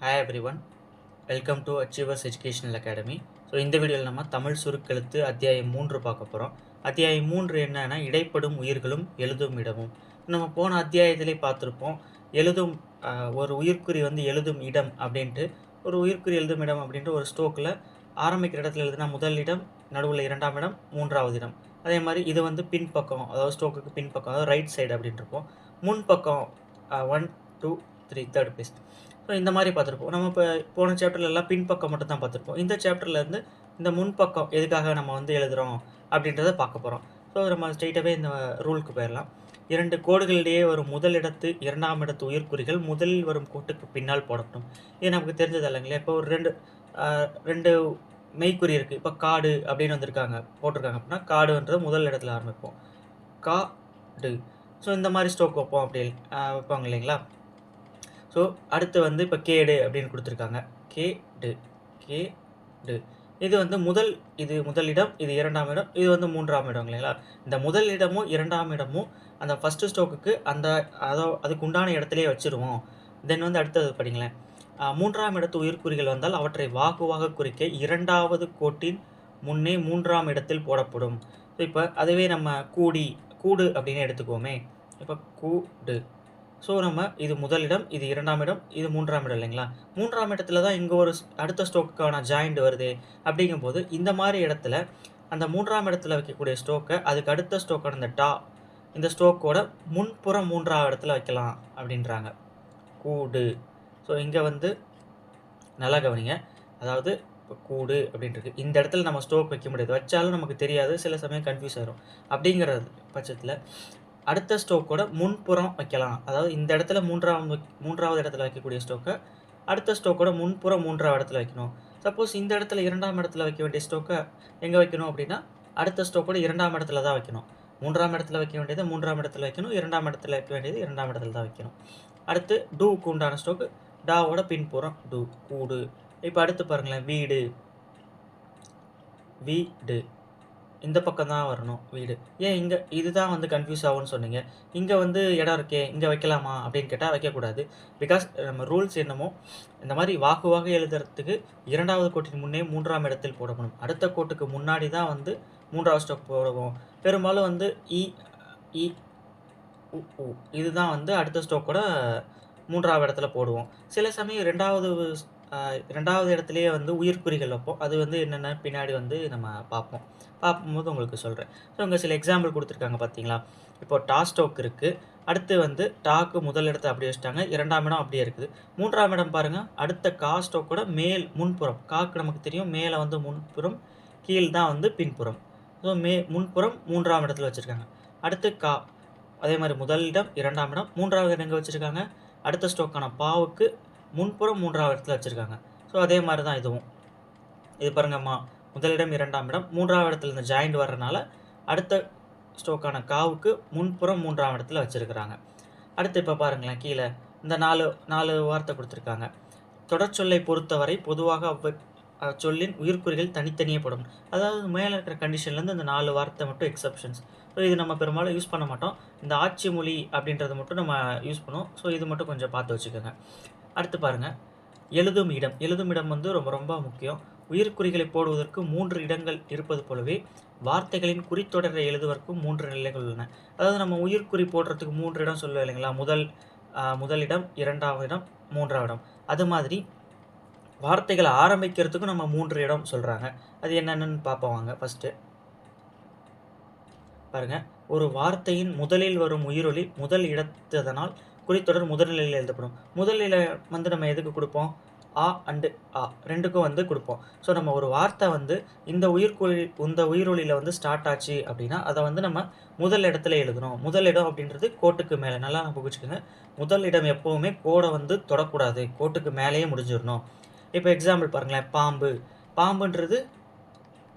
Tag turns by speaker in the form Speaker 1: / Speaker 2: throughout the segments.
Speaker 1: Hi everyone welcome to Achievers Educational Academy so இந்த வீடியோவில் நம்ம தமிழ் சுருக்கெழுத்து அத்தியாயம் மூன்று பார்க்க போகிறோம் அத்தியாயம் மூன்று என்னன்னா இடைப்படும் உயிர்களும் எழுதும் இடமும். நம்ம போன அத்தியாயத்திலே பார்த்துருப்போம் எழுதும் ஒரு உயிர்க்குறி வந்து எழுதும் இடம் அப்படின்ட்டு. ஒரு உயிர்க்குறி எழுதும் இடம் அப்படின்ட்டு ஒரு ஸ்டோக்கில் ஆரம்பிக்கிற இடத்துல எழுதுனா முதல் இடம் நடுவில் இரண்டாம் இடம் மூன்றாவது இடம். அதே மாதிரி இது வந்து பின்பக்கம் அதாவது ஸ்டோக்குக்கு பின்பக்கம் அதாவது ரைட் சைடு அப்படின்ட்டு இருப்போம். முன்பக்கம் ஒன் டூ த்ரீ தேர்ட் பேஸ்ட் ஸோ இந்த மாதிரி பார்த்துருப்போம். நம்ம இப்போ போன சாப்டர்ல எல்லாம் பின்பக்கம் மட்டும் தான் பார்த்துருப்போம். இந்த சாப்டர்லேருந்து இந்த முன்பக்கம் எதுக்காக நம்ம வந்து எழுதுகிறோம் அப்படின்றத பார்க்க போகிறோம் ஸோ நம்ம ஸ்ட்ரெயிட்டாகவே இந்த ரூலுக்கு போயிடலாம் இரண்டு கோடுகளிடையே வரும் முதல் இடத்து இரண்டாம் இடத்து உயிர்குறிகள் முதலில் வரும் கோட்டுக்கு பின்னால் போடட்டும். இது நமக்கு தெரிஞ்சது இல்லைங்களா? இப்போ ஒரு ரெண்டு ரெண்டு மெய்க்குறி இருக்குது இப்போ காடு அப்படின்னு வந்திருக்காங்க. போட்டிருக்காங்க அப்படின்னா காடுன்றது முதல் இடத்துல ஆரம்பிப்போம். கா டு ஸோ இந்த மாதிரி ஸ்டோக் வைப்போம் அப்படி வைப்பாங்க இல்லைங்களா? ஸோ அடுத்து வந்து இப்போ கேடு அப்படின்னு கொடுத்துருக்காங்க. கேடு கேடு இது வந்து முதல் இது முதல் இடம் இது இரண்டாம் இடம் இது வந்து மூன்றாம் இடம் இல்லைங்களா? இந்த முதல் இடமும் இரண்டாம் இடமும் அந்த ஃபஸ்ட்டு ஸ்டோக்குக்கு அந்த அதோ அதுக்கு உண்டான இடத்துலயே வச்சிருவோம். தென் வந்து அடுத்தது படிங்களேன். மூன்றாம் இடத்து உயிர்க்குறிகள் வந்தால் அவற்றை வாக்குவாக குறிக்க இரண்டாவது கோட்டின் முன்னே மூன்றாம் இடத்தில் போடப்படும். ஸோ இப்போ அதுவே நம்ம கூடி கூடு அப்படின்னு எடுத்துக்கோமே இப்போ கூடு ஸோ நம்ம இது முதல் இடம் இது இரண்டாம் இடம் இது மூன்றாம் இடம் இல்லைங்களா? மூன்றாம் இடத்துல தான் இங்கே ஒரு ஸ்- அடுத்த ஸ்டோக்குக்கான ஜாயிண்ட் வருது. அப்படிங்கும்போது இந்த மாதிரி இடத்துல அந்த மூன்றாம் இடத்துல வைக்கக்கூடிய ஸ்டோக்கை அதுக்கு அடுத்த ஸ்டோக்கான இந்த டா இந்த ஸ்டோக்கோட முன்புறம் மூன்றாம் இடத்துல வைக்கலாம் அப்படின்றாங்க. கூடு. ஸோ இங்கே வந்து நல்லா கவனிங்க. அதாவது இப்போ கூடு அப்படின்றது இந்த இடத்துல நம்ம ஸ்டோக் வைக்க முடியாது. வச்சாலும் நமக்கு தெரியாது. சில சமயம் கன்ஃபியூஸ் ஆகிடும் அப்படிங்கிற பட்சத்தில் அடுத்த ஸ்டோக்கோட முன்புறம் வைக்கலாம். அதாவது இந்த இடத்துல மூன்றாவது மூன்றாவது இடத்துல வைக்கக்கூடிய ஸ்டோக்கை அடுத்த ஸ்டோக்கோட முன்புறம் மூன்றாவது இடத்துல வைக்கணும். சப்போஸ் இந்த இடத்துல இரண்டாம் இடத்துல வைக்க வேண்டிய ஸ்டோக்கை எங்கே வைக்கணும் அப்படின்னா அடுத்த ஸ்டோக்கோட இரண்டாம் இடத்துல தான் வைக்கணும். மூன்றாம் இடத்துல வைக்க வேண்டியது மூன்றாம் இடத்துல வைக்கணும். இரண்டாம் இடத்துல வைக்க வேண்டியது இரண்டாம் இடத்துல தான் வைக்கணும். அடுத்து டூக்கு உண்டான ஸ்டோக்கு டாவோட பின்புறம் டூ கூடு. இப்போ அடுத்து பாருங்களேன் வீடு. வீடு. இந்த பக்கம் தான் வரணும் வீடு. ஏன் இங்கே இதுதான் வந்து கன்ஃபியூஸ் ஆகும்னு சொன்னீங்க. இங்கே வந்து இடம் இருக்கே இங்கே வைக்கலாமா அப்படின்னு கேட்டால் வைக்கக்கூடாது. பிகாஸ் நம்ம ரூல்ஸ் என்னமோ இந்த மாதிரி வாக்குவாக எழுதுறதுக்கு இரண்டாவது கோட்டின் முன்னே மூன்றாம் இடத்தில் போடப்படும் அடுத்த கோட்டுக்கு முன்னாடி தான் வந்து மூன்றாவது ஸ்டோக் போடுவோம் பெரும்பாலும் வந்து இ இ உ, உ. இதுதான் வந்து அடுத்த ஸ்டோக்கோட மூன்றாவது இடத்துல போடுவோம். சில சமயம் ரெண்டாவது ரெண்டாவது இடத்துலையே வந்து உயிர்க்குறிகள் வைப்போம். அது வந்து என்னென்ன பின்னாடி வந்து நம்ம பார்ப்போம். பார்க்கும்போது உங்களுக்கு சொல்கிறேன் ஸோ இங்கே சில எக்ஸாம்பிள் கொடுத்துருக்காங்க பார்த்தீங்களா? இப்போ டா ஸ்டோக் இருக்குது அடுத்து வந்து டாக்கு முதல் இடத்தை அப்படியே வச்சுட்டாங்க. இரண்டாம் இடம் அப்படியே இருக்குது. மூன்றாம் இடம் பாருங்கள் அடுத்த கா ஸ்டோக்கோட மேல் முன்புறம். காக்கு நமக்கு தெரியும். மேலே வந்து முன்புறம் கீழ் தான் வந்து பின்புறம். ஸோ மே முன்புறம் மூன்றாம் இடத்துல வச்சுருக்காங்க. அடுத்து கா அதே மாதிரி முதல் இடம் இரண்டாம் இடம். மூன்றாவது இடம் எங்கே வச்சுருக்காங்க? அடுத்த ஸ்டோக்கான பாவுக்கு முன்புறம் மூன்றாவது இடத்துல வச்சுருக்காங்க. ஸோ அதே மாதிரி தான் இதுவும். இது பாருங்கம்மா. முதலிடம் இரண்டாம் இடம். மூன்றாவது இடத்துல இந்த ஜாயிண்ட் வர்றதுனால அடுத்த ஸ்டோக்கான காவுக்கு முன்புறம் மூன்றாம் இடத்துல வச்சுருக்கிறாங்க. அடுத்து இப்போ பாருங்களேன் கீழே. இந்த நாலு நாலு வார்த்தை கொடுத்துருக்காங்க. தொடர்ச்சொல்லை பொறுத்தவரை பொதுவாக சொல்லின் உயிர்க்குறிகள் தனித்தனியே படும். அதாவது மேலே இருக்கிற கண்டிஷன்லேருந்து இந்த நாலு வார்த்தை மட்டும் எக்ஸப்ஷன்ஸ் ஸோ இது நம்ம பெரும்பாலும் யூஸ் பண்ண மாட்டோம். இந்த ஆட்சி மொழி அப்படின்றத மட்டும் நம்ம யூஸ் பண்ணுவோம். ஸோ இது மட்டும் கொஞ்சம் பார்த்து வச்சுக்கோங்க. அடுத்து பாருங்கள் எழுதும் இடம். எழுதும் இடம் வந்து ரொம்ப ரொம்ப முக்கியம். உயிர்க்குறிகளை போடுவதற்கு மூன்று இடங்கள் இருப்பது போலவே வார்த்தைகளின் குறித்தொடரை எழுதுவதற்கும் மூன்று நிலைகள் உள்ளன. அதாவது நம்ம உயிர்க்குறி போடுறதுக்கு மூன்று இடம் சொல்லுவோம் இல்லைங்களா? முதல் முதல் இடம் இரண்டாவது இடம் மூன்றாவது இடம். அது மாதிரி வார்த்தைகளை ஆரம்பிக்கிறதுக்கும் நம்ம மூன்று இடம் சொல்கிறாங்க அது என்னென்னு பார்ப்போம் வாங்க ஃபஸ்ட்டு பாருங்க. ஒரு வார்த்தையின் முதலில் வரும் உயிரொலி முதல் இடத்ததனால் குறித்தொடர் முதல்நிலையில் எழுதப்படும். முதலில் வந்து நம்ம எதுக்கு கொடுப்போம்? ஆ அண்டு ஆ. ரெண்டுக்கும் வந்து கொடுப்போம். ஸோ நம்ம ஒரு வார்த்தை வந்து இந்த உயிர்கொழி இந்த உயிரொலியில் வந்து ஸ்டார்ட் ஆச்சு அப்படின்னா அதை வந்து நம்ம முதல் இடத்துல எழுதணும். முதல் இடம் அப்படின்றது கோட்டுக்கு மேலே. நல்லா நம்ம புரிச்சுக்கோங்க முதல் இடம் எப்போவுமே கோடை வந்து தொடக்கூடாது. கோட்டுக்கு மேலேயே முடிஞ்சிடணும். இப்போ எக்ஸாம்பிள் பாருங்களேன். பாம்பு. பாம்புன்றது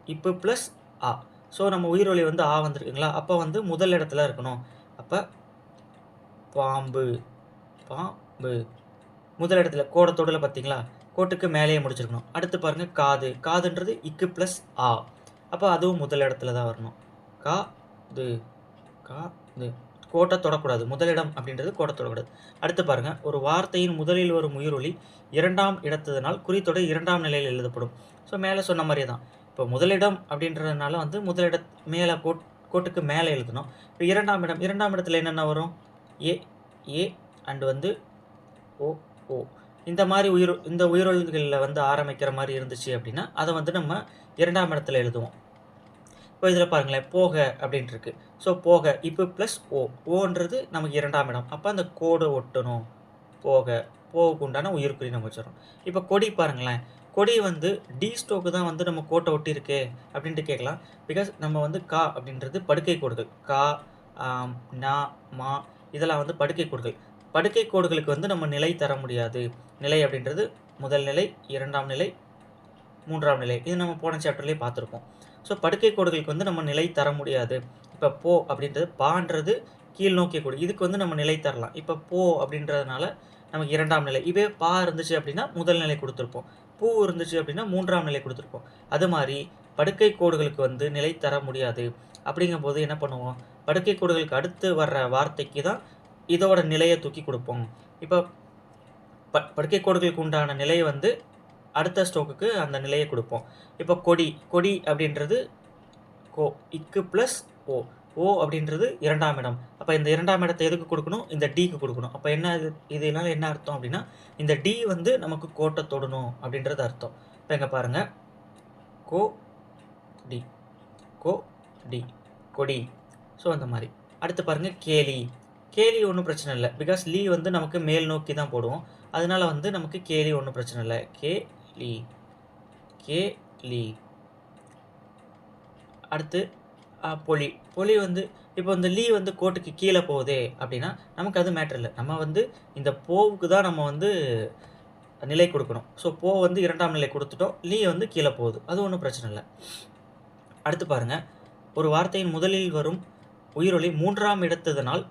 Speaker 1: இப்போ ப்ளஸ் ஆ. ஸோ நம்ம உயிரொலி வந்து ஆ வந்திருக்குங்களா? அப்போ வந்து முதல் இடத்துல இருக்கணும். அப்போ பாம்பு. பாம்பு. முதல் இடத்துல கோடத்தோடல பார்த்தீங்களா? கோட்டுக்கு மேலேயே முடிச்சிருக்கணும். அடுத்து பாருங்கள் காது. காதுன்றது இக்கு ப்ளஸ் ஆ. அப்போ அதுவும் முதல் இடத்துல தான் வரணும். கா து கா து கோட்டை தொடக்கூடாது. முதலிடம் அப்படின்றது கோட்டை தொடக்கூடாது. அடுத்து பாருங்கள் ஒரு வார்த்தையின் முதலில் வரும் உயிரொலி இரண்டாம் இடத்ததுனால் குறித்தொடர் இரண்டாம் நிலையில் எழுதப்படும். ஸோ மேலே சொன்ன மாதிரியே தான். இப்போ முதலிடம் அப்படின்றதுனால வந்து முதலிட மேலே கோட் கோட்டுக்கு மேலே எழுதணும். இப்போ இரண்டாம் இடம் இரண்டாம் இடத்துல என்னென்ன வரும்? ஏ ஏ அண்டு வந்து ஓ ஓ. இந்த மாதிரி உயிர் இந்த உயிரொலிகளில் வந்து ஆரம்பிக்கிற மாதிரி இருந்துச்சு அப்படின்னா அதை வந்து நம்ம இரண்டாம் இடத்துல எழுதுவோம். இப்போ இதில் பாருங்களேன் போக அப்படின்ட்டு இருக்கு ஸோ போக இப்போ ப்ளஸ் ஓ ஓன்றது நமக்கு இரண்டாம் இடம். அப்போ அந்த கோடை ஒட்டணும். போக போவுக்கு உண்டான உயிர்குறி நம்ம வச்சிடறோம். இப்போ கொடி பாருங்களேன். கொடி வந்து டி ஸ்டோக்கு தான் வந்து நம்ம கோட்டை ஒட்டியிருக்கே அப்படின்ட்டு கேட்கலாம். பிகாஸ் நம்ம வந்து கா அப்படின்றது படுக்கை கோடுகள். கா நா மா இதெல்லாம் வந்து படுக்கை கோடுகள். படுக்கை கோடுகளுக்கு வந்து நம்ம நிலை தர முடியாது. நிலை அப்படின்றது முதல் நிலை இரண்டாம் நிலை மூன்றாம் நிலை. இது நம்ம போன சாப்டர்லேயே பார்த்துருப்போம். ஸோ படுக்கை கோடுகளுக்கு வந்து நம்ம நிலை தர முடியாது. இப்போ போ அப்படின்றது பான்றது கீழ் நோக்கிய கோடு. இதுக்கு வந்து நம்ம நிலை தரலாம். இப்போ போ அப்படின்றதுனால நமக்கு இரண்டாம் நிலை. இதே பா இருந்துச்சு அப்படின்னா முதல் நிலை கொடுத்துருப்போம். பூ இருந்துச்சு அப்படின்னா மூன்றாம் நிலை கொடுத்துருப்போம். அது மாதிரி படுக்கை கோடுகளுக்கு வந்து நிலை தர முடியாது. அப்படிங்கும்போது என்ன பண்ணுவோம்? படுக்கை கோடுகளுக்கு அடுத்து வர்ற வார்த்தைக்கு தான் இதோட நிலையை தூக்கி கொடுப்போம். இப்போ ப படுக்கை கோடுகளுக்கு உண்டான நிலையை வந்து அடுத்த ஸ்டோக்குக்கு அந்த நிலையை கொடுப்போம். இப்போ கொடி கொடி அப்படின்றது கோ இக்கு ப்ளஸ் ஓ. ஓ அப்படின்றது இரண்டாம் இடம். அப்போ இந்த இரண்டாம் இடத்தை எதுக்கு கொடுக்கணும்? இந்த டிக்கு கொடுக்கணும். அப்போ என்ன இது இதனால என்ன அர்த்தம் அப்படின்னா இந்த டி வந்து நமக்கு கோட்டை தொடணும் அப்படின்றது அர்த்தம். இப்போ எங்கே பாருங்கள் கோ டி. கோ டி. கொடி. ஸோ அந்த மாதிரி. அடுத்து பாருங்கள் கேலி. கேலி ஒன்றும் பிரச்சனை இல்லை. பிகாஸ் லீ வந்து நமக்கு மேல் நோக்கி தான் போடுவோம். அதனால் வந்து நமக்கு கேலி ஒன்றும் பிரச்சனை இல்லை. கே லீ கே லீ அடுத்து பொலி. பொலி வந்து இப்போ இந்த லீ வந்து கோட்டுக்கு கீழே போகுதே அப்படின்னா நமக்கு அது மேட்டர் இல்லை. நம்ம வந்து இந்த போவுக்கு தான் நம்ம வந்து நிலை கொடுக்கணும். ஸோ போ வந்து இரண்டாம் நிலை கொடுத்துட்டோம். லீ வந்து கீழே போகுது. அது ஒன்றும் பிரச்சனை இல்லை. அடுத்து பாருங்க ஒரு வார்த்தையின் முதலில் வரும் உயிரொலி மூன்றாம் இடத்ததனால்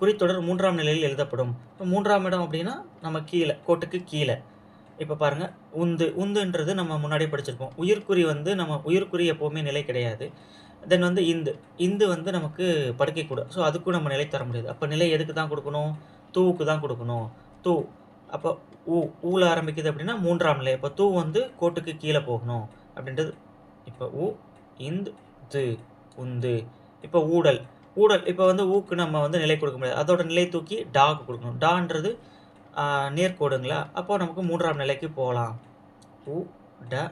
Speaker 1: குறித்தொடர் மூன்றாம் நிலையில் எழுதப்படும். இப்போ மூன்றாம் இடம் அப்படின்னா நம்ம கீழே கோட்டுக்கு கீழே. இப்போ பாருங்கள் உந்து உந்துன்றது நம்ம முன்னாடி படிச்சிருப்போம். உயிர்க்குறி வந்து நம்ம உயிர்க்குறி எப்போவுமே நிலை கிடையாது. தென் வந்து இந்து. இந்து வந்து நமக்கு படுக்கை கூட. ஸோ அதுக்கும் நம்ம நிலை தர முடியாது. அப்போ நிலை எதுக்கு தான் கொடுக்கணும்? தூவுக்கு தான் கொடுக்கணும். தூ. அப்போ ஊ ஊல ஆரம்பிக்குது அப்படின்னா மூன்றாம் நிலை. இப்போ தூ வந்து கோட்டுக்கு கீழே போகணும். அப்படின்றது இப்போ ஊ இந்து து உந்து. இப்போ ஊடல். ஊடல் இப்போ வந்து ஊக்கு நம்ம வந்து நிலை கொடுக்க முடியாது. அதோட நிலை தூக்கி டாக்கு கொடுக்கணும். டான்றது நேர்கோடுங்களா? அப்போ நமக்கு மூன்றாம் நிலைக்கு போகலாம். ஊ ட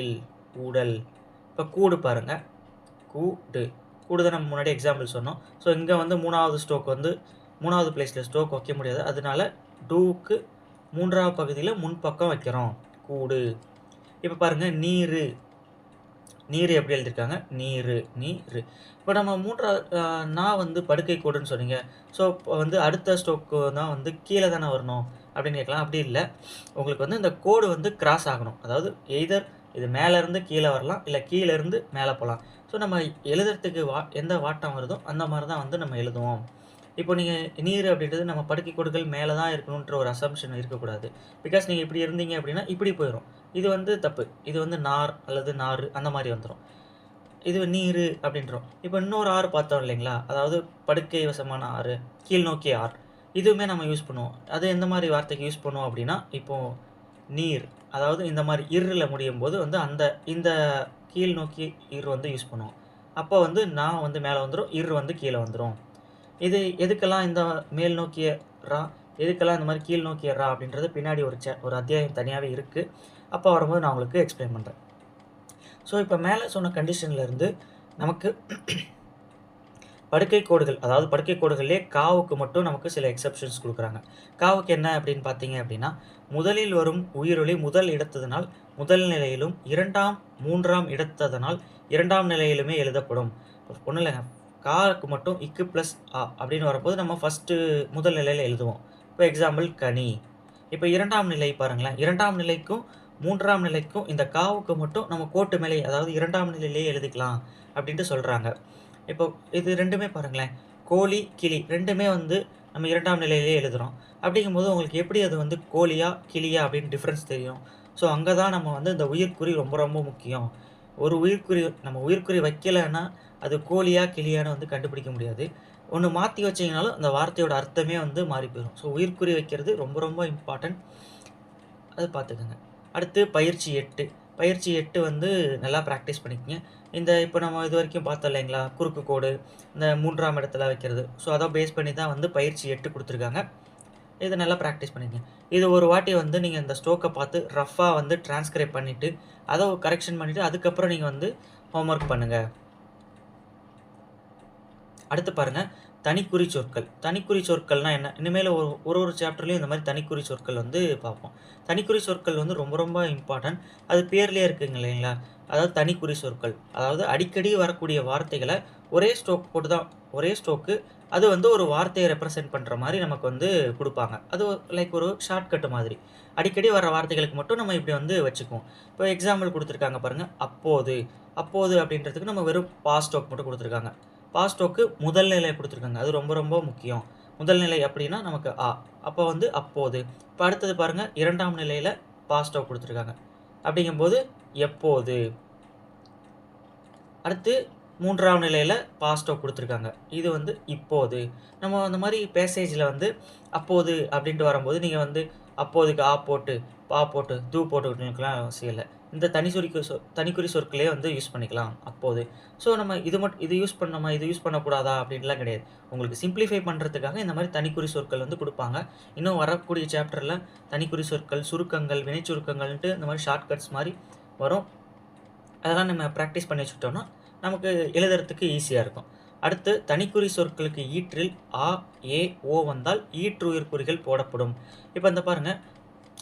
Speaker 1: இல் ஊடல் இப்போ கூடு பாருங்கள் கூடு. கூடு தான் நம்ம முன்னாடி எக்ஸாம்பிள் சொன்னோம். ஸோ இங்கே வந்து மூணாவது ஸ்டோக் வந்து மூணாவது பிளேஸில் ஸ்டோக் வைக்க முடியாது. அதனால டூக்கு மூன்றாவது பகுதியில் முன்பக்கம் வைக்கிறோம். கூடு. இப்போ பாருங்கள் நீர். நீர் எப்படி எழுதியிருக்காங்க நீர் நீர். இப்போ நம்ம மூன்றாவது நான் வந்து படுக்கை கூடுன்னு சொன்னீங்க. ஸோ இப்போ வந்து அடுத்த ஸ்ட்ரோக்கு தான் வந்து கீழே தானே வரணும் அப்படின்னு கேட்கலாம். அப்படி இல்லை. உங்களுக்கு வந்து இந்த கோடு வந்து கிராஸ் ஆகணும். அதாவது எய்தர் இது மேலேருந்து கீழே வரலாம் இல்லை கீழே இருந்து மேலே போகலாம். ஸோ நம்ம எழுதுறதுக்கு வா எந்த வாட்டம் வருதோ அந்த மாதிரி தான் வந்து நம்ம எழுதுவோம். இப்போ நீங்கள் நீர் அப்படின்றது நம்ம படுக்கை கொடுக்கல் மேலே தான் இருக்கணுன்ற ஒரு அசம்ஷன் இருக்கக்கூடாது. பிகாஸ் நீங்கள் இப்படி இருந்தீங்க அப்படின்னா இப்படி போயிடும் இது வந்து தப்பு. இது வந்து நார் அல்லது நார் அந்த மாதிரி வந்துடும் இது நீர் அப்படின்றோம். இப்போ இன்னொரு ஆறு பார்த்தோம் இல்லைங்களா? அதாவது படுக்கை வசமான ஆறு கீழ் நோக்கிய ஆறு. இதுவுமே நம்ம யூஸ் பண்ணுவோம். அது எந்த மாதிரி வார்த்தைக்கு யூஸ் பண்ணுவோம் அப்படின்னா இப்போது நீர் அதாவது இந்த மாதிரி இருளில் முடியும் போது வந்து அந்த இந்த கீழ் நோக்கி இர் வந்து யூஸ் பண்ணுவோம். அப்போ வந்து நான் வந்து மேலே வந்துடும் இர் வந்து கீழே வந்துடும் இது எதுக்கெல்லாம் இந்த மேல் நோக்கிய ரா எதுக்கெல்லாம் இந்த மாதிரி கீழ் நோக்கிய ரா அப்படின்றது பின்னாடி ஒரு சே ஒரு அத்தியாயம் தனியாகவே இருக்குது அப்போ வரும்போது நான் உங்களுக்கு எக்ஸ்பிளைன் பண்ணுறேன் ஸோ இப்போ மேலே சொன்ன கண்டிஷன்லேருந்து நமக்கு படுக்கை கோடுகள் அதாவது படுக்கை கோடுகள்லேயே காவுக்கு மட்டும் நமக்கு சில எக்ஸப்ஷன்ஸ் கொடுக்குறாங்க. காவுக்கு என்ன அப்படின்னு பார்த்தீங்க அப்படின்னா முதலில் வரும் உயிரொலி முதல் இடத்ததனால் முதல் நிலையிலும் இரண்டாம் மூன்றாம் இடத்ததனால் இரண்டாம் நிலையிலுமே எழுதப்படும். ஒன்றும் இல்லைங்க. காருக்கு மட்டும் இக்கு ப்ளஸ் ஆ அப்படின்னு வரும்போது நம்ம ஃபஸ்ட்டு முதல் நிலையில் எழுதுவோம். இப்போ எக்ஸாம்பிள் கனி. இப்போ இரண்டாம் நிலை பாருங்களேன். இரண்டாம் நிலைக்கும் மூன்றாம் நிலைக்கும் இந்த காவுக்கு மட்டும் நம்ம கோட்டு மேலே அதாவது இரண்டாம் நிலையிலேயே எழுதிக்கலாம் அப்படின்ட்டு சொல்கிறாங்க இப்போ இது ரெண்டுமே பாருங்களேன். கோழி கிளி ரெண்டுமே வந்து நம்ம இரண்டாம் நிலையிலேயே எழுதுகிறோம் அப்படிங்கும்போது உங்களுக்கு எப்படி அது வந்து கோழியா கிளியா அப்படின்னு டிஃப்ரென்ஸ் தெரியும்? ஸோ அங்கே தான் நம்ம வந்து இந்த உயிர்க்குறி ரொம்ப ரொம்ப முக்கியம். ஒரு உயிர்க்குறி நம்ம உயிர்க்குறி வைக்கலைன்னா அது கோழியா கிளியான்னு வந்து கண்டுபிடிக்க முடியாது. ஒன்று மாற்றி வச்சிங்கனாலும் அந்த வார்த்தையோட அர்த்தமே வந்து மாறி போயிடும் ஸோ உயிர்க்குறி வைக்கிறது ரொம்ப ரொம்ப இம்பார்ட்டன்ட் அது பார்த்துக்கோங்க அடுத்து பயிற்சி எட்டு. பயிற்சி எட்டு வந்து நல்லா ப்ராக்டிஸ் பண்ணிக்கங்க. இந்த இப்போ நம்ம இது வரைக்கும் பார்த்தோம் இல்லைங்களா? குறுக்கு கோடு இந்த மூன்றாம் இடத்துல வைக்கிறது. ஸோ அதை பேஸ் பண்ணி தான் வந்து பயிற்சி எட்டு கொடுத்துருக்காங்க. இதை நல்லா ப்ராக்டிஸ் பண்ணிக்கங்க. இது ஒரு வாட்டி வந்து நீங்கள் இந்த ஸ்டோக்கை பார்த்து ரஃப்பாக வந்து டிரான்ஸ்கிரைப் பண்ணிவிட்டு அதை கரெக்ஷன் பண்ணிவிட்டு அதுக்கப்புறம் நீங்கள் வந்து ஹோம்ஒர்க் பண்ணுங்கள் அடுத்து பாருங்கள் தனிக்குறி சொற்கள். தனிக்குறி சொற்கள்னால் என்ன? இனிமேல் ஒரு ஒரு ஒரு சாப்டர்லேயும் இந்த மாதிரி தனிக்குறி சொற்கள் வந்து பார்ப்போம். தனிக்குறி சொற்கள் வந்து ரொம்ப ரொம்ப இம்பார்ட்டன்ட் அது பேர்லேயே இருக்குங்க இல்லைங்களா? அதாவது தனிக்குறி சொற்கள். அதாவது அடிக்கடி வரக்கூடிய வார்த்தைகளை ஒரே ஸ்டோக் போட்டு தான் ஒரே ஸ்டோக்கு அது வந்து ஒரு வார்த்தையை ரெப்ரசென்ட் பண்ணுற மாதிரி நமக்கு வந்து கொடுப்பாங்க. அது லைக் ஒரு ஷார்ட்கட் மாதிரி. அடிக்கடி வர வார்த்தைகளுக்கு மட்டும் நம்ம இப்படி வந்து வச்சுக்குவோம். இப்போ எக்ஸாம்பிள் கொடுத்துருக்காங்க பாருங்கள் அப்போது. அப்போது அப்படின்றதுக்கு நம்ம வெறும் பாஸ் ஸ்டோக் மட்டும் கொடுத்துருக்காங்க. பாஸ்டோக்கு முதல் நிலை கொடுத்துருக்காங்க. அது ரொம்ப ரொம்ப முக்கியம். முதல் நிலை அப்படின்னா நமக்கு ஆ. அப்போ வந்து அப்போது. இப்போ அடுத்தது பாருங்கள் இரண்டாம் நிலையில் பாஸ்டோ கொடுத்துருக்காங்க. அப்படிங்கும்போது எப்போது? அடுத்து மூன்றாம் நிலையில் பாஸ்டோ கொடுத்துருக்காங்க. இது வந்து இப்போது. நம்ம அந்த மாதிரி பேசேஜில் வந்து அப்போது அப்படின்ட்டு வரும்போது நீங்கள் வந்து அப்போதுக்கு ஆ போட்டு பா போட்டு தூ போட்டு விட்டுக்கலாம் அவசியம் இல்லை. இந்த தனி சொ தனிக்குறி சொற்களே வந்து யூஸ் பண்ணிக்கலாம் அப்போது. ஸோ நம்ம இது மட்டும் இது யூஸ் பண்ணோமா இது யூஸ் பண்ணக்கூடாதா அப்படின்லாம் கிடையாது. உங்களுக்கு சிம்பிளிஃபை பண்ணுறதுக்காக இந்த மாதிரி தனிக்குறி சொற்கள் வந்து கொடுப்பாங்க. இன்னும் வரக்கூடிய சாப்டரில் தனிக்குறி சொற்கள் சுருக்கங்கள் வினை சுருக்கங்கள்ன்ட்டு இந்த மாதிரி ஷார்ட்கட்ஸ் மாதிரி வரும். அதெல்லாம் நம்ம ப்ராக்டிஸ் பண்ணி வச்சுக்கிட்டோம்னா நமக்கு எழுதுறதுக்கு ஈஸியாக இருக்கும். அடுத்து தனிக்குறி சொற்களுக்கு ஈற்றில் ஆ ஏ ஓ வந்தால் ஈற்று உயிர்க்குறிகள் போடப்படும். இப்போ இந்த பாருங்கள்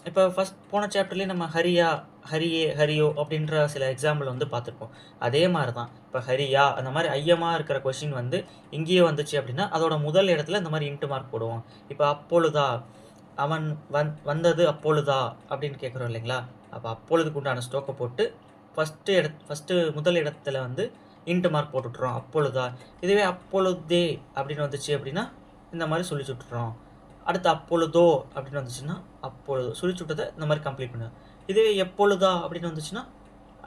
Speaker 1: இப்போ ஃபஸ்ட் போன சாப்டர்லேயே நம்ம ஹரியா ஹரியே ஹரியோ அப்படின்ற சில எக்ஸாம்பிள் வந்து பார்த்துருப்போம். அதே மாதிரி தான் இப்போ ஹரியா அந்த மாதிரி ஐயமாக இருக்கிற கொஷின் வந்து இங்கேயே வந்துச்சு அப்படின்னா அதோட முதல் இடத்துல இந்த மாதிரி இன்ட்டு மார்க் போடுவோம். இப்போ அப்பொழுதா அவன் வந் வந்தது அப்பொழுதா அப்படின்னு கேட்குறோம் இல்லைங்களா? அப்போ அப்பொழுதுக்கு உண்டான ஸ்டோக்கை போட்டு ஃபஸ்ட்டு இட ஃபஸ்ட்டு முதல் இடத்துல வந்து இன்ட்டு மார்க் போட்டுட்றோம் அப்பொழுதா. இதுவே அப்பொழுதே அப்படின்னு வந்துச்சு அப்படின்னா இந்த மாதிரி சொல்லி சுட்டுறோம் அடுத்து அப்பொழுதோ அப்படின்னு வந்துச்சுன்னா அப்பொழுது சுழிச்சுட்டதை இந்த மாதிரி கம்ப்ளீட் பண்ணுவோம் இதுவே எப்பொழுதா அப்படின்னு வந்துச்சுன்னா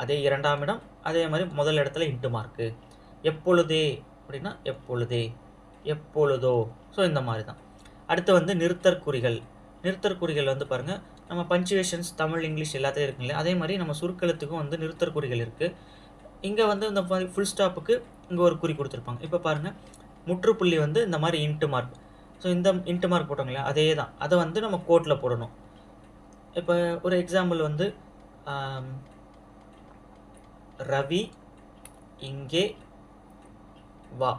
Speaker 1: அதே இரண்டாம் இடம் அதே மாதிரி முதல் இடத்துல இன்ட்டு மார்க்கு எப்பொழுதே அப்படின்னா எப்பொழுதே எப்பொழுதோ. ஸோ இந்த மாதிரி தான் அடுத்து வந்து நிறுத்தற்குறிகள் நிறுத்தற்குறிகள் வந்து பாருங்கள் நம்ம பஞ்சுவேஷன்ஸ் தமிழ் இங்கிலீஷ் எல்லாத்தையும் இருக்குங்களே அதே மாதிரி நம்ம சுருக்கெழுத்துக்கும் வந்து நிறுத்தற்குறிகள் இருக்குது இங்கே வந்து இந்த மாதிரி ஃபுல் ஸ்டாப்புக்கு இங்கே ஒரு குறி கொடுத்துருப்பாங்க. இப்போ பாருங்கள் முற்றுப்புள்ளி வந்து இந்த மாதிரி இன்ட்டு மார்க் ஸோ இந்த இன்ட்டு மார்க் போட்டோங்களே அதே தான் அதை வந்து நம்ம கோட்டில் போடணும். இப்போ ஒரு எக்ஸாம்பிள் வந்து ரவி இங்கே வா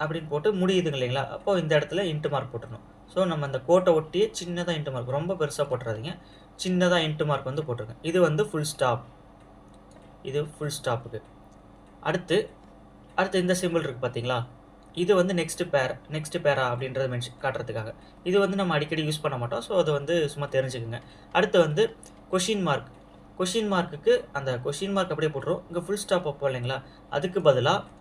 Speaker 1: அப்படின்னு போட்டு முடியுதுங்க இல்லைங்களா? அப்போ இந்த இடத்துல இன்ட்டு மார்க் போட்டுடணும். ஸோ நம்ம அந்த கோட்டை ஒட்டியே சின்னதாக இன்ட்டு மார்க் ரொம்ப பெருசாக போட்டுறாதீங்க. சின்னதாக இன்ட்டு மார்க் வந்து போட்டிருக்கேன் இது வந்து ஃபுல் ஸ்டாப் இது ஃபுல் ஸ்டாப்புக்கு அடுத்து அடுத்து இந்த சிம்பிள் இருக்குது பார்த்தீங்களா இது வந்து நெக்ஸ்ட் பேர் நெக்ஸ்ட் பேரா அப்படின்றத மென்ஷன் காட்டுறதுக்காக. இது வந்து நம்ம அடிக்கடி யூஸ் பண்ண மாட்டோம். ஸோ அதை வந்து சும்மா தெரிஞ்சுக்குங்க. அடுத்து வந்து கொஷின் மார்க் கொஷின் மார்க்குக்கு அந்த கொஷின் மார்க் அப்படியே போட்டுரும். இங்கே ஃபுல் ஸ்டாப் வைப்போம் இல்லைங்களா? அதுக்கு பதிலாக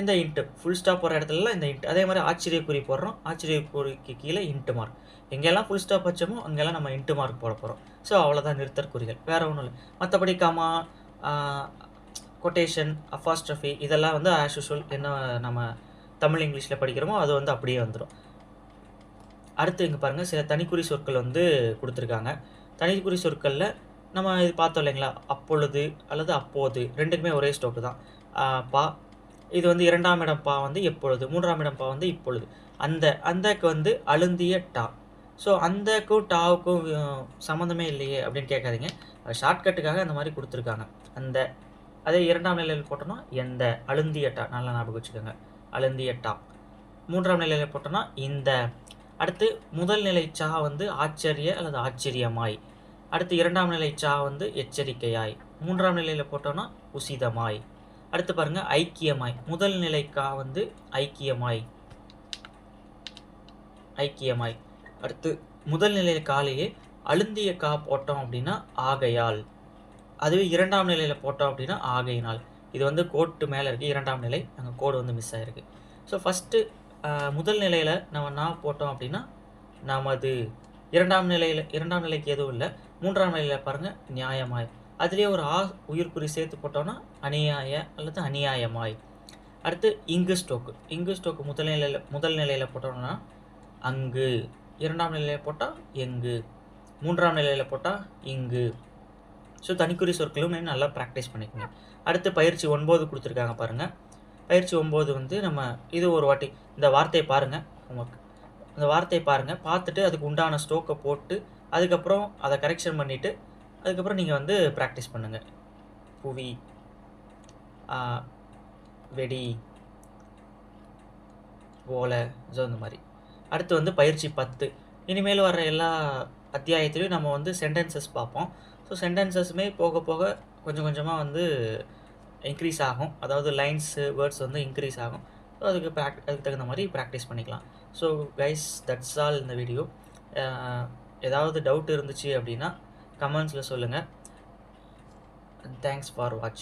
Speaker 1: இந்த இன்ட்டு ஃபுல் ஸ்டாப் போகிற இடத்துலலாம் இந்த இன்ட் அதே மாதிரி ஆச்சரியக்குறி போடுறோம். ஆச்சரியக்குறிக்கு கீழே இன்ட்டு மார்க் எங்கெல்லாம் ஃபுல் ஸ்டாப் வச்சோமோ அங்கெல்லாம் நம்ம இன்ட்டு மார்க் போட போகிறோம் ஸோ அவ்வளோதான் நிறுத்தற்குறிகள். வேறு ஒன்றும் இல்லை. மற்றபடி காமா கொட்டேஷன் அஃபாஸ்ட்ரஃபி இதெல்லாம் வந்து ஆஸ் யூஷுவல் என்ன நம்ம தமிழ் இங்கிலீஷில் படிக்கிறோமோ அது வந்து அப்படியே வந்துடும் அடுத்து இங்கே பாருங்கள் சில தனிக்குறி சொற்கள் வந்து கொடுத்துருக்காங்க. தனிக்குறி சொற்களில் நம்ம இது பார்த்தோம் இல்லைங்களா? அப்பொழுது அல்லது அப்போது ரெண்டுக்குமே ஒரே ஸ்டோக்கு தான். பா இது வந்து இரண்டாம் இடம் பா வந்து எப்பொழுது? மூன்றாம் இடம் பா வந்து இப்பொழுது. அந்த அந்தக்கு வந்து அழுந்திய டா. ஸோ அந்தக்கும் டாவுக்கும் சம்மந்தமே இல்லையே அப்படின்னு கேட்காதீங்க. ஷார்ட்கட்டுக்காக அந்த மாதிரி கொடுத்துருக்காங்க. அந்த அதே இரண்டாம் நிலையில் போட்டோம்னா எந்த? அழுந்திய டா நல்லா ஞாபகம் வச்சுக்கோங்க. அழுந்திய டா மூன்றாம் நிலையில் போட்டோம்னா இந்த. அடுத்து முதல் நிலை சா வந்து ஆச்சரிய அல்லது ஆச்சரியமாய். அடுத்து இரண்டாம் நிலை சா வந்து எச்சரிக்கையாய். மூன்றாம் நிலையில் போட்டோம்னா உசிதமாய். அடுத்து பாருங்கள் ஐக்கியமாய். முதல் நிலை கா வந்து ஐக்கியமாய். ஐக்கியமாய். அடுத்து முதல் நிலை காலையே அழுந்திய கா போட்டோம் அப்படின்னா ஆகையால். அதுவே இரண்டாம் நிலையில் போட்டோம் அப்படின்னா ஆகையினால் இது வந்து கோட்டு மேலே இருக்குது இரண்டாம் நிலை அங்கே கோடு வந்து மிஸ் ஆகிருக்கு ஸோ ஃபஸ்ட்டு முதல் நிலையில் நம்ம நான் போட்டோம் அப்படின்னா நமது இரண்டாம் நிலையில் இரண்டாம் நிலைக்கு எதுவும் இல்லை. மூன்றாம் நிலையில் பாருங்கள் நியாயமாய். அதுலேயே ஒரு ஆ உயிர்க்குறி சேர்த்து போட்டோம்னா அநியாய அல்லது அநியாயமாய். அடுத்து இங்கு ஸ்டோக்கு இங்கு ஸ்டோக்கு முதல் நிலையில் முதல் நிலையில் போட்டோம்னா அங்கு. இரண்டாம் நிலையில் போட்டால் எங்கு? மூன்றாம் நிலையில் போட்டால் இங்கு. ஸோ தனிக்குறி சொற்களும் நல்லா ப்ராக்டிஸ் பண்ணிக்கோங்க. அடுத்து பயிற்சி ஒன்பது கொடுத்துருக்காங்க பாருங்கள் பயிற்சி ஒம்பது வந்து நம்ம இது ஒரு வாட்டி இந்த வார்த்தையை பாருங்கள் உங்களுக்கு இந்த வார்த்தையை பாருங்கள் பார்த்துட்டு அதுக்கு உண்டான ஸ்டோக்கை போட்டு அதுக்கப்புறம் அதை கரெக்ஷன் பண்ணிவிட்டு அதுக்கப்புறம் நீங்கள் வந்து ப்ராக்டிஸ் பண்ணுங்கள் புவி வெடி ஓலை ஸோ இந்த மாதிரி. அடுத்து வந்து பயிற்சி பத்து. இனிமேல் வர எல்லா அத்தியாயத்திலையும் நம்ம வந்து சென்டென்சஸ் பார்ப்போம். ஸோ சென்டென்சஸுமே போக போக கொஞ்சம் கொஞ்சமாக வந்து இன்க்ரீஸ் ஆகும். அதாவது லைன்ஸு வேர்ட்ஸ் வந்து இன்க்ரீஸ் ஆகும். ஸோ அதுக்கு ப்ராக் அதுக்கு தகுந்த மாதிரி ப்ராக்டிஸ் பண்ணிக்கலாம். ஸோ கைஸ் தட்ஸ் ஆல் இந்த வீடியோ ஏதாவது டவுட் இருந்துச்சு அப்படின்னா கமெண்ட்ஸில் சொல்லுங்கள் தேங்க்ஸ் ஃபார் வாட்சிங்